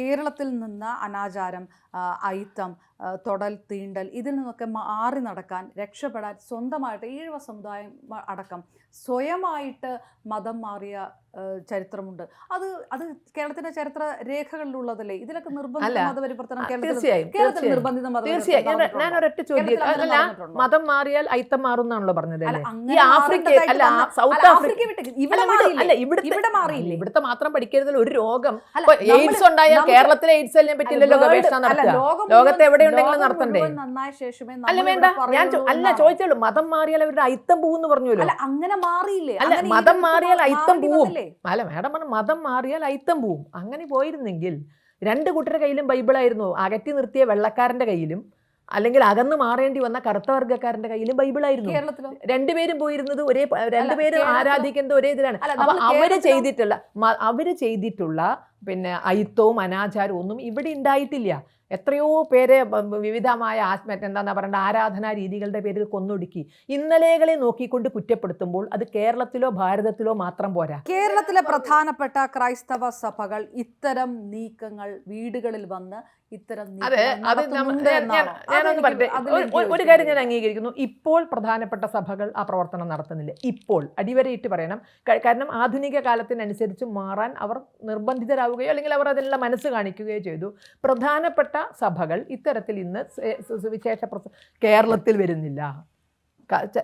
കേരളത്തിൽ നിന്ന് അനാചാരം അയിത്തം തൊടൽ തീണ്ടൽ ഇതിൽ നിന്നൊക്കെ മാറി നടക്കാൻ രക്ഷപ്പെടാൻ സ്വന്തമായിട്ട് ഈഴവ സമുദായം അടക്കം സ്വയമായിട്ട് മതം മാറിയ ചരിത്രമുണ്ട്. അത് അത് കേരളത്തിന്റെ ചരിത്ര രേഖകളിലുള്ളതല്ലേ? ഇതിലൊക്കെ നിർബന്ധിത അല്ല, മതപരിവർത്തനം കേരളത്തിൽ തീർച്ചയായും കേരളത്തിൽ നിർബന്ധിത? മതം മാറിയാൽ ഐത്തം മാറുന്നാണല്ലോ പറഞ്ഞത് ഇവിടെ മാറിയില്ലേ? ഇവിടുത്തെ മാത്രം പഠിക്കരുതല്ലോ. ഒരു രോഗം എയ്ഡ്സ് ഉണ്ടായാൽ കേരളത്തിലെ എയ്ഡ്സ് എല്ലാം പറ്റില്ലല്ലോ ഗവേഷണം നടത്തുക. ലോകം ലോകത്ത് മുഴുവൻ- ലോകം നടത്തണ്ടേ? അല്ല വേണ്ട. ഞാൻ അല്ല ചോദിച്ചോളൂ ചോദിച്ചുള്ളൂ. മതം മാറിയാൽ അവരുടെ അയിത്തം പോകുന്നു പറഞ്ഞല്ലോ അങ്ങനെ മാറിയില്ലേ? അല്ല മതം മാറിയാൽ അയിത്തം പോവും. അല്ല മേഡം പറഞ്ഞു മതം മാറിയാൽ അയിത്തം പോവും. അങ്ങനെ പോയിരുന്നെങ്കിൽ രണ്ട് കുട്ടിയുടെ കയ്യിലും ബൈബിളായിരുന്നു അകറ്റി നിർത്തിയ വെള്ളക്കാരന്റെ കയ്യിലും അല്ലെങ്കിൽ അകന്ന് മാറേണ്ടി വന്ന കറുത്ത വർഗക്കാരന്റെ കയ്യിലും ബൈബിളായിരുന്നു കേരളത്തിലോ? രണ്ടുപേരും പോയിരുന്നത് ഒരേ രണ്ടുപേരും ആരാധിക്കേണ്ട ആരാധിക്കുന്നത് ഒരേ ഇതിലാണ്. അപ്പൊ അവർ ചെയ്തിട്ടുള്ള അവർ ചെയ്തിട്ടുള്ള പിന്നെ അയിത്തവും അനാചാരവും ഒന്നും ഇവിടെ ഉണ്ടായിട്ടില്ല. എത്രയോ പേരെ വിവിധമായ ആത്മ എന്താ പറയേണ്ട ആരാധനാ രീതികളുടെ പേരിൽ കൊന്നൊടുക്കി. ഇന്നലെകളെ നോക്കിക്കൊണ്ട് കുറ്റപ്പെടുത്തുമ്പോൾ അത് കേരളത്തിലോ ഭാരതത്തിലോ മാത്രം പോരാ. കേരളത്തിലെ പ്രധാനപ്പെട്ട ക്രൈസ്തവ സഭകൾ ഇത്തരം നീക്കങ്ങൾ വീടുകളിൽ വന്ന് ഇത്തരം അതെ അത് ഞാനൊന്ന് പറയട്ടെ. ഒരു- കാര്യം ഞാൻ അംഗീകരിക്കുന്നു. ഇപ്പോൾ പ്രധാനപ്പെട്ട സഭകൾ ആ പ്രവർത്തനം നടത്തുന്നില്ല. ഇപ്പോൾ അടിവരയിട്ട് പറയണം. കാരണം ആധുനിക കാലത്തിനനുസരിച്ച് മാറാൻ അവർ നിർബന്ധിതരാവുകയോ അല്ലെങ്കിൽ അവർ അതിനുള്ള മനസ്സ് കാണിക്കുകയോ ചെയ്തു. പ്രധാനപ്പെട്ട സഭകൾ ഇത്തരത്തിൽ ഇന്ന് വിശേഷ സുവിശേഷ കേരളത്തിൽ വരുന്നില്ല.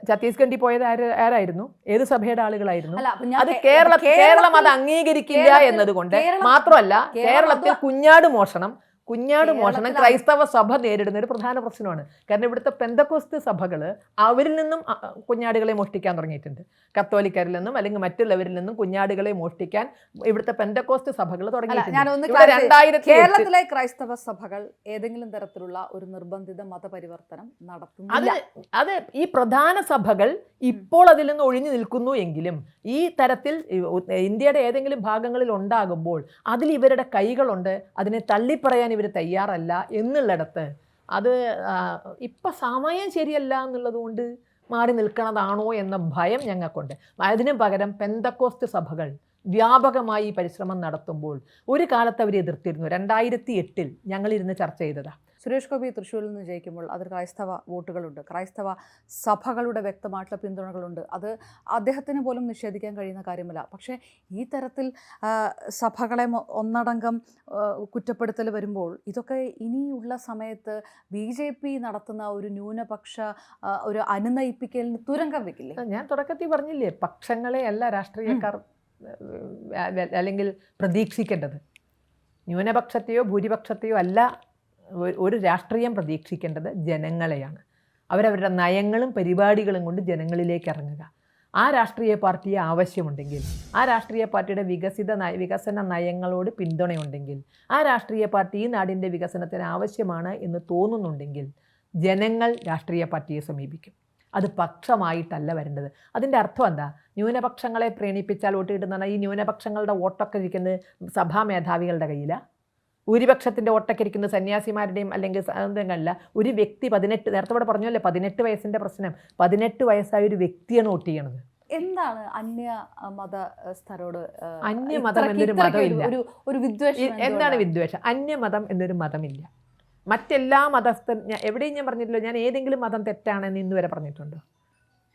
ഛത്തീസ്ഗഡിൽ പോയത് ആര് ആരായിരുന്നു? ഏത് സഭയുടെ ആളുകളായിരുന്നു? അത് കേരളം കേരള കേരളം അത് അംഗീകരിക്കില്ല എന്നതുകൊണ്ട് മാത്രമല്ല കേരളത്തിൽ കുഞ്ഞാട് മോഷണം കുഞ്ഞാട് മോഷണം ക്രൈസ്തവ സഭ നേരിടുന്ന ഒരു പ്രധാന പ്രശ്നമാണ്. കാരണം ഇവിടുത്തെ പെന്തക്കോസ്ത് സഭകൾ അവരിൽ നിന്നും കുഞ്ഞാടുകളെ മോഷ്ടിക്കാൻ തുടങ്ങിയിട്ടുണ്ട്. കത്തോലിക്കരിൽ നിന്നും അല്ലെങ്കിൽ മറ്റുള്ളവരിൽ നിന്നും കുഞ്ഞാടുകളെ മോഷ്ടിക്കാൻ ഇവിടുത്തെ പെന്തക്കോസ്ത് സഭകൾ തുടങ്ങിയിട്ടുണ്ട്. കേരളത്തിലെ ക്രൈസ്തവ സഭകൾ ഏതെങ്കിലും തരത്തിലുള്ള ഒരു നിർബന്ധിത മതപരിവർത്തനം അത് നടത്തുന്നില്ല. അത് ഈ പ്രധാന സഭകൾ ഇപ്പോൾ അതിൽ നിന്ന് ഒഴിഞ്ഞു നിൽക്കുന്നു എങ്കിലും ഈ തരത്തിൽ ഇന്ത്യയുടെ ഏതെങ്കിലും ഭാഗങ്ങളിൽ ഉണ്ടാകുമ്പോൾ അതിൽ ഇവരുടെ കൈകളുണ്ട്. അതിനെ തള്ളിപ്പറയാൻ ഇവർ തയ്യാറല്ല എന്നുള്ളിടത്ത് അത് ഇപ്പം സമയം ശരിയല്ല എന്നുള്ളത് കൊണ്ട് മാറി നിൽക്കണതാണോ എന്ന ഭയം ഞങ്ങൾക്കുണ്ട്. അതിനു പകരം പെന്തക്കോസ്റ്റ് സഭകൾ വ്യാപകമായി പരിശ്രമം നടത്തുമ്പോൾ ഒരു കാലത്ത് അവർ എതിർത്തിരുന്നു. രണ്ടായിരത്തി എട്ടിൽ ഞങ്ങളിരുന്ന് ചർച്ച ചെയ്തതാണ് സുരേഷ് ഗോപി തൃശ്ശൂരിൽ നിന്ന് ജയിക്കുമ്പോൾ അതിൽ ക്രൈസ്തവ വോട്ടുകളുണ്ട്. ക്രൈസ്തവ സഭകളുടെ വ്യക്തമായിട്ടുള്ള പിന്തുണകളുണ്ട്. അത് അദ്ദേഹത്തിന് പോലും നിഷേധിക്കാൻ കഴിയുന്ന കാര്യമല്ല. പക്ഷേ ഈ തരത്തിൽ സഭകളെ ഒന്നടങ്കം കുറ്റപ്പെടുത്തൽ വരുമ്പോൾ ഇതൊക്കെ ഇനിയുള്ള സമയത്ത് ബി ജെ പി നടത്തുന്ന ഒരു ന്യൂനപക്ഷ ഒരു അനുനയിപ്പിക്കലിന് തുരങ്കം വെക്കില്ലേ? ഞാൻ തുടക്കത്തിൽ പറഞ്ഞില്ലേ പക്ഷങ്ങളെ അല്ല രാഷ്ട്രീയക്കാർ അല്ലെങ്കിൽ പ്രതീക്ഷിക്കേണ്ടത്. ന്യൂനപക്ഷത്തെയോ ഭൂരിപക്ഷത്തെയോ അല്ല ഒരു രാഷ്ട്രീയം പ്രതീക്ഷിക്കേണ്ടത് ജനങ്ങളെയാണ്. അവരവരുടെ നയങ്ങളും പരിപാടികളും കൊണ്ട് ജനങ്ങളിലേക്ക് ഇറങ്ങുക. ആ രാഷ്ട്രീയ പാർട്ടിയെ ആവശ്യമുണ്ടെങ്കിൽ ആ രാഷ്ട്രീയ പാർട്ടിയുടെ വികസിത നയ വികസന നയങ്ങളോട് പിന്തുണയുണ്ടെങ്കിൽ ആ രാഷ്ട്രീയ പാർട്ടി ഈ നാടിന്റെ വികസനത്തിന് ആവശ്യമാണ് എന്ന് തോന്നുന്നുണ്ടെങ്കിൽ ജനങ്ങൾ രാഷ്ട്രീയ പാർട്ടിയെ സമീപിക്കും. അത് പക്ഷമായിട്ടല്ല വരേണ്ടത്. അതിന്റെ അർത്ഥം എന്താ? ന്യൂനപക്ഷങ്ങളെ പ്രേണിപ്പിച്ചാൽ വോട്ട് കിട്ടുന്നതാണ്. ഈ ന്യൂനപക്ഷങ്ങളുടെ വോട്ടൊക്കെ ഇരിക്കുന്നത് സഭാ മേധാവികളുടെ കയ്യിലാണ് ഭൂരിപക്ഷത്തിന്റെ ഒട്ടക്കിരിക്കുന്ന സന്യാസിമാരുടെയും അല്ലെങ്കിൽ അല്ല ഒരു വ്യക്തി പതിനെട്ട് നേരത്തെ ഇവിടെ പറഞ്ഞല്ലേ പതിനെട്ട് വയസ്സിന്റെ പ്രശ്നം പതിനെട്ട് വയസ്സായ ഒരു വ്യക്തിയാണ് വോട്ട് ചെയ്യണത്. എന്താണ് അന്യ മതസ്ഥരോട് അന്യ അന്യമതം എന്നൊരു മതമില്ല. ഒരു ഒരു വിദ്വേഷം എന്താണ് വിദ്വേഷം? അന്യ അന്യമതം എന്നൊരു മതമില്ല. മറ്റെല്ലാ മതസ്ഥ ഞാൻ എവിടെയും ഞാൻ പറഞ്ഞിട്ടില്ല ഞാൻ ഏതെങ്കിലും മതം തെറ്റാണെന്ന് ഇന്ന് വരെ പറഞ്ഞിട്ടുണ്ടോ?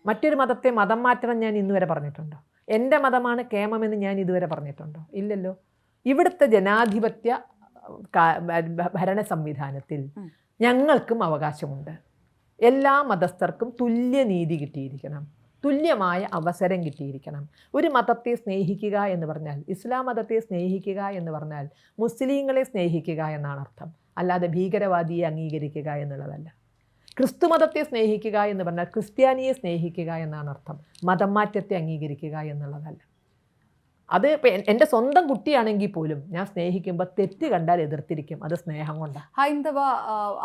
മറ്റൊരു മതത്തെ മതം മാറ്റണം ഞാൻ ഇന്ന് വരെ പറഞ്ഞിട്ടുണ്ടോ? എന്റെ മതമാണ് കേമമെന്ന് ഞാൻ ഇതുവരെ പറഞ്ഞിട്ടുണ്ടോ? ഇല്ലല്ലോ. ഇവിടുത്തെ ജനാധിപത്യ ഭരണ സംവിധാനത്തിൽ ഞങ്ങൾക്കും അവകാശമുണ്ട്. എല്ലാ മതസ്ഥർക്കും തുല്യ നീതി കിട്ടിയിരിക്കണം. തുല്യമായ അവസരം കിട്ടിയിരിക്കണം. ഒരു മതത്തെ സ്നേഹിക്കുക എന്ന് പറഞ്ഞാൽ ഇസ്ലാം മതത്തെ സ്നേഹിക്കുക എന്ന് പറഞ്ഞാൽ മുസ്ലിങ്ങളെ സ്നേഹിക്കുക എന്നാണ് അർത്ഥം. അല്ലാതെ ഭീകരവാദിയെ അംഗീകരിക്കുക എന്നുള്ളതല്ല. ക്രിസ്തു മതത്തെ സ്നേഹിക്കുക എന്ന് പറഞ്ഞാൽ ക്രിസ്ത്യാനിയെ സ്നേഹിക്കുക എന്നാണ് അർത്ഥം. മതം മാറ്റത്തെ അംഗീകരിക്കുക എന്നുള്ളതല്ല. അത് ഇപ്പം എന്റെ സ്വന്തം കുട്ടിയാണെങ്കിൽ പോലും ഞാൻ സ്നേഹിക്കുമ്പോൾ തെറ്റ് കണ്ടാൽ എതിർത്തിരിക്കും. അത് സ്നേഹം കൊണ്ട്. ഹൈന്ദവ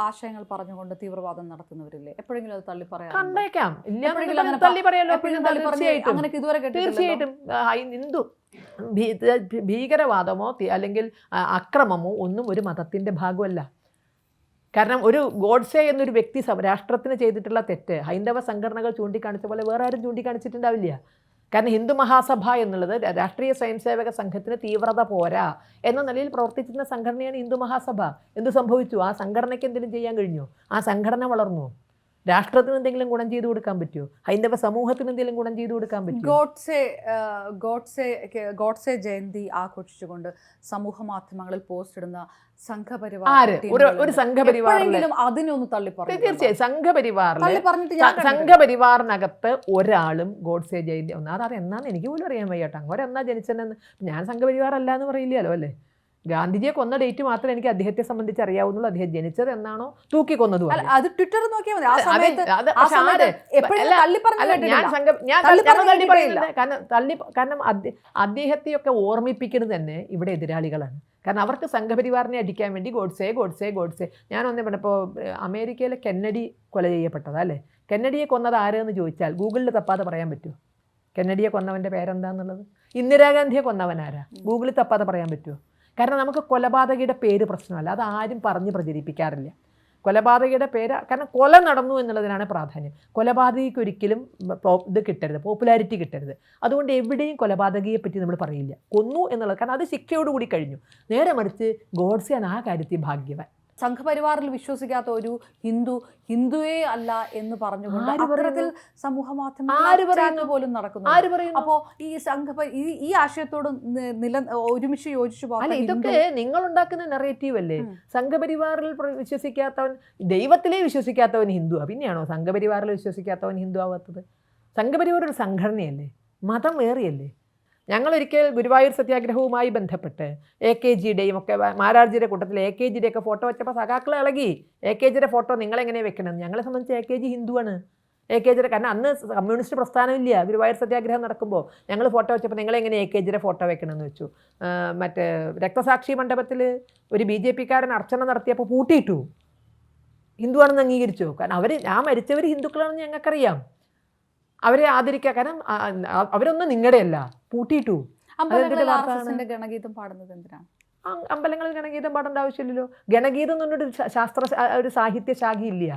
ആശയങ്ങൾ പറഞ്ഞുകൊണ്ട് തീവ്രവാദം നടത്തുന്നവരില്ലേ? എപ്പോഴെങ്കിലും അത് തള്ളി പറയാം കണ്ടേക്കാം. ഇല്ല തള്ളി പറയാലോ. തീർച്ചയായിട്ടും. തീർച്ചയായിട്ടും. ഹിന്ദു ഭീകരവാദമോ അല്ലെങ്കിൽ അക്രമമോ ഒന്നും ഒരു മതത്തിന്റെ ഭാഗമല്ല. കാരണം ഒരു ഗോഡ്സെ എന്നൊരു വ്യക്തി രാഷ്ട്രത്തിന് ചെയ്തിട്ടുള്ള തെറ്റ് ഹൈന്ദവ സംഘടനകൾ ചൂണ്ടിക്കാണിച്ച പോലെ വേറെ ആരും ചൂണ്ടിക്കാണിച്ചിട്ടുണ്ടാവില്ല. കാരണം ഹിന്ദു മഹാസഭ എന്നുള്ളത് രാഷ്ട്രീയ സ്വയംസേവക സംഘത്തിന് തീവ്രത പോരാ എന്ന നിലയിൽ പ്രവർത്തിക്കുന്ന സംഘടനയാണ് ഹിന്ദു മഹാസഭ. എന്ത് സംഭവിച്ചു? ആ സംഘടനയ്ക്ക് എന്തെങ്കിലും ചെയ്യാൻ കഴിഞ്ഞു? ആ സംഘടന വളർന്നു. രാഷ്ട്രത്തിന് എന്തെങ്കിലും ഗുണം ചെയ്തു കൊടുക്കാൻ പറ്റുമോ ഹൈന്ദവ സമൂഹത്തിന് എന്തെങ്കിലും ഗുണം ചെയ്തു കൊടുക്കാൻ പറ്റുമോ ഗോഡ്സെ ഗോഡ്സെ ഗോഡ്സെ ജയന്തി ആഘോഷിച്ചുകൊണ്ട് സമൂഹ മാധ്യമങ്ങളിൽ പോസ്റ്റ് ഇടുന്ന സംഘപരിവാർ ഒരു അതിനൊന്ന് തള്ളി പറഞ്ഞു തീർച്ചയായും സംഘപരിവാറിനകത്ത് ഒരാളും ഗോഡ്സെ ജയന്തി ഒന്നാമത് അത് എന്നാന്ന് എനിക്ക് പോലും അറിയാൻ വയ്യാട്ടോ. അങ്ങനെ എന്നാ ജനിച്ചെന്ന് ഞാൻ സംഘപരിവാറല്ല എന്ന് പറയില്ലല്ലോ അല്ലേ? ഗാന്ധിജിയെ കൊന്ന ഡേറ്റ് മാത്രമേ എനിക്ക് അദ്ദേഹത്തെ സംബന്ധിച്ച് അറിയാവുന്നുള്ളൂ. അദ്ദേഹം ജനിച്ചത് എന്നാണോ? തൂക്കി കൊന്നതും അത് ട്വിറ്റർ നോക്കിയാൽ മതി. കാരണം അദ്ദേഹത്തെയൊക്കെ ഓർമ്മിപ്പിക്കുന്നത് തന്നെ ഇവിടെ എതിരാളികളാണ്. കാരണം അവർക്ക് സംഘപരിവാറിനെ അടിക്കാൻ വേണ്ടി ഗോഡ്സേ ഗോഡ്സേ ഗോഡ്സേ. ഞാനൊന്നേ പറഞ്ഞപ്പോൾ അമേരിക്കയിലെ കെന്നഡി കൊല ചെയ്യപ്പെട്ടതാ അല്ലേ? കെന്നഡിയെ കൊന്നത് ആരെന്ന് ചോദിച്ചാൽ ഗൂഗിളിൽ തപ്പാതെ പറയാൻ പറ്റുമോ കെന്നഡിയെ കൊന്നവന്റെ പേരെന്താന്നുള്ളത്? ഇന്ദിരാഗാന്ധിയെ കൊന്നവൻ ആരാ ഗൂഗിളിൽ തപ്പാതെ പറയാൻ പറ്റുമോ കാരണം നമുക്ക് കൊലപാതകയുടെ പേര് പ്രശ്നമല്ല. അത് ആരും പറഞ്ഞ് പ്രചരിപ്പിക്കാറില്ല. കൊലപാതകയുടെ പേര് കാരണം കൊല നടന്നു എന്നുള്ളതിനാണ് പ്രാധാന്യം. കൊലപാതകിക്ക് ഒരിക്കലും ഇത് കിട്ടരുത്. പോപ്പുലാരിറ്റി കിട്ടരുത്. അതുകൊണ്ട് എവിടെയും കൊലപാതകയെ പറ്റി നമ്മൾ പറയില്ല. കൊന്നു എന്നുള്ളത് കാരണം അത് ശിക്ഷയോടുകൂടി കഴിഞ്ഞു. നേരെ മറിച്ച് ഗോഡ്സെയാണ് ആ കാര്യത്തിൽ ഭാഗ്യവാൻ. സംഘപരിവാറിൽ വിശ്വസിക്കാത്ത ഒരു ഹിന്ദു ഹിന്ദുവേ അല്ല എന്ന് പറഞ്ഞുകൊണ്ട് അത്തരത്തിൽ സമൂഹ മാധ്യമങ്ങൾ? പോലും നടക്കുന്നു ആര് പറയുന്നു? അപ്പോ ഈ സംഘ ഈ ആശയത്തോട് നില ഒരുമിച്ച് യോജിച്ചു അല്ല ഇതൊക്കെ നിങ്ങൾ ഉണ്ടാക്കുന്ന നെറേറ്റീവ് അല്ലേ സംഘപരിവാറിൽ വിശ്വസിക്കാത്തവൻ ദൈവത്തിലേ വിശ്വസിക്കാത്തവൻ ഹിന്ദുവാ. പിന്നെയാണോ സംഘപരിവാറിൽ വിശ്വസിക്കാത്തവൻ ഹിന്ദു ആവാത്തത് സംഘപരിവാർ ഒരു സംഘടനയല്ലേ? മതം വേറെയല്ലേ? ഞങ്ങളൊരിക്കൽ ഗുരുവായൂർ സത്യാഗ്രഹവുമായി ബന്ധപ്പെട്ട് എ കെ ജിയുടെയും ഒക്കെ മാരാർജിയുടെ കൂട്ടത്തിൽ എ കെ ജിയുടെ ഒക്കെ ഫോട്ടോ വെച്ചപ്പോൾ സഖാക്കൾ ഇളകി എ കെ ജിയുടെ ഫോട്ടോ നിങ്ങളെങ്ങനെ വെക്കണം ഞങ്ങളെ സംബന്ധിച്ച് എ കെ ജി ഹിന്ദുവാണ്. എ കെ ജിയുടെ കാരണം അന്ന് കമ്മ്യൂണിസ്റ്റ് പ്രസ്ഥാനമില്ല ഗുരുവായൂർ സത്യാഗ്രഹം നടക്കുമ്പോൾ ഞങ്ങൾ ഫോട്ടോ വെച്ചപ്പോൾ നിങ്ങളെങ്ങനെ എ കെ ജിയുടെ ഫോട്ടോ വെക്കണമെന്ന് വെച്ചു. മറ്റേ രക്തസാക്ഷി മണ്ഡപത്തിൽ ഒരു ബി ജെ പിക്കാരൻ അർച്ചന നടത്തിയപ്പോൾ പൂട്ടിയിട്ടു. ഹിന്ദുവാണെന്ന് അംഗീകരിച്ചു. കാരണം അവർ ആ മരിച്ചവർ ഹിന്ദുക്കളാണെന്ന് ഞങ്ങൾക്കറിയാം. അവരെ ആദരിക്കുക കാരണം അവരൊന്നും നിങ്ങളുടെയല്ല പൂട്ടിയിട്ടു. ഗണഗീതം പാടുന്നത് എന്തിനാണ് അമ്പലങ്ങളിൽ ഗണഗീതം പാടേണ്ട ആവശ്യമില്ലല്ലോ. ഗണഗീതം എന്ന് പറഞ്ഞൊരു ശാസ്ത്ര ഒരു സാഹിത്യ ശാഖയില്ല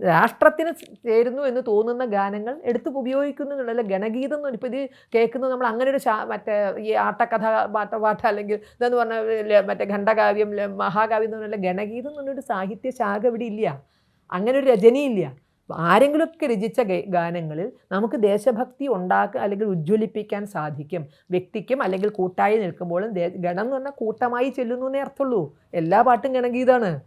രാഷ്ട്രത്തിന് ചേരുന്നു എന്ന് തോന്നുന്ന ഗാനങ്ങൾ എടുത്ത് ഉപയോഗിക്കുന്നു എന്നുള്ള ഗണഗീതം എന്ന് ഇപ്പോൾ ഇത് കേൾക്കുന്നത് നമ്മൾ അങ്ങനെ ഒരു മറ്റേ ഈ ആട്ടക്കഥ പാട്ട പാട്ട് അല്ലെങ്കിൽ ഇതെന്ന് പറഞ്ഞാൽ മറ്റേ ഖണ്ഡകാവ്യം മഹാകാവ്യം എന്ന് പറഞ്ഞാൽ ഗണഗീതം എന്ന് പറഞ്ഞൊരു സാഹിത്യ ശാഖ ഇവിടെ ഇല്ല. അങ്ങനെ ഒരു രചനയില്ല. ആരെങ്കിലുമൊക്കെ രചിച്ച ഗാനങ്ങളിൽ നമുക്ക് ദേശഭക്തി ഉണ്ടാക്കുക അല്ലെങ്കിൽ ഉജ്ജ്വലിപ്പിക്കാൻ സാധിക്കും. വ്യക്തിക്കും അല്ലെങ്കിൽ കൂട്ടായി നിൽക്കുമ്പോഴും ഗണം എന്ന് പറഞ്ഞാൽ കൂട്ടമായി ചെല്ലുന്നു എന്നേ അർത്ഥമുള്ളൂ. എല്ലാ പാട്ടും ഗണഗീതമാണ്